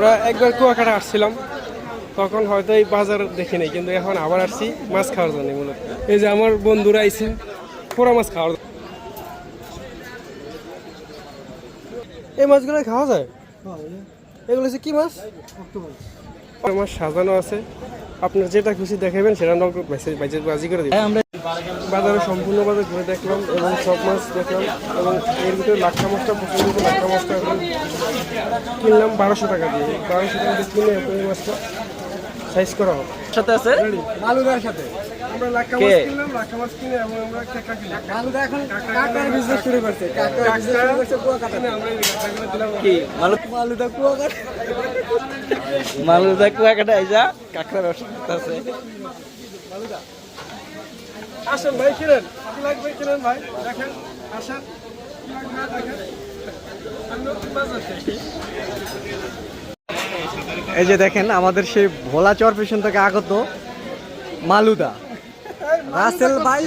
আমরা একবার কুয়াকাটা আসছিলাম তখন হয়তো এই বাজার দেখি নাই কিন্তু এখন আবার আসছি মাছ খাওয়ার জন্য মূলত। এই যে আমার বন্ধুরা আইছে পোড়া মাছ খাওয়ার জন্য। এই মাছগুলো খাওয়া যায়? এগুলো হচ্ছে কি মাছ? আমার সাজানো আছে। আপনার যেটা খুশি দেখাবেন সেটা নগদ মেসেজ বাজি করে দিবেন আমরা বাজারে সম্পূর্ণ বাজার ঘুরে দেখলাম এবং সব মাছ দেখলাম এবং এর ভিতরে লাক্ষা মাছটা করে লাক্ষা মাছটা এখন কিনলাম বারোশো টাকা দিয়ে। বারোশো টাকা দিয়ে কিনে এখন এই মাছটা সাইজ করা হবে। সাথে আছে? মালুদার সাথে। আমরা লাক্ষা কে? মাছ কিনলাম লাক্ষা মাছ কিনে এবং আমরা কাঁকড়া কিনলাম। মালুদা এখন কাকার বিজনেস শুরু করছে। কাকার বিজনেস শুরু করছে কুয়াকাটা কিনে আমরা এই কাঁকড়াগুলো দিলাম। কি মালু মালুদা কুয়াকাটা। মালুদা কুয়াকাটা আইসা কাঁকড়ার ব্যবসা আছে। আসেন ভাই কিনেন লাগবে কিনেন ভাই। দেখেন আসেন। এই যে দেখেন আমাদের সেই ভোলা চর পেছন থেকে আগত মালুদা। রাসেল ভাই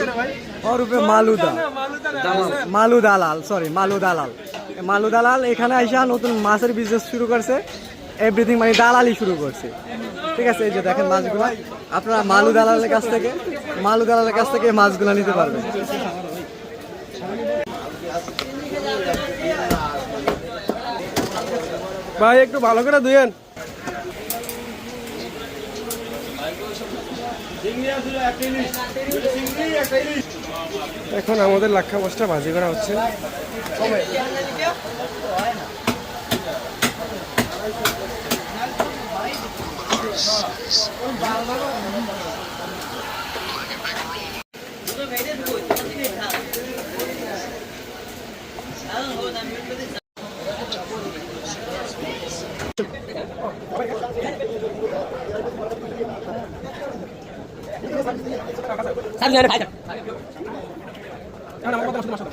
অরূপে মালুদা। মালু দালাল সরি মালু দালাল এই মালু দালাল এখানে আইসা নতুন মাছের বিজনেস শুরু করছে। এভরিথিং মানে দালালি শুরু করছে। ঠিক আছে, এই যে দেখেন মাছগুলো। আপনারা মালু দালালের কাছ থেকে, মালু দালালের কাছ থেকে মাছগুলো নিতে পারবেন। ভাই, একটু ভালো করে ধুয়েন। এখন আমাদের লাক্ষা মাছটা ভাজি করা হচ্ছে। সামনে আরে ভাই না না আমার কথা শুনো শুনো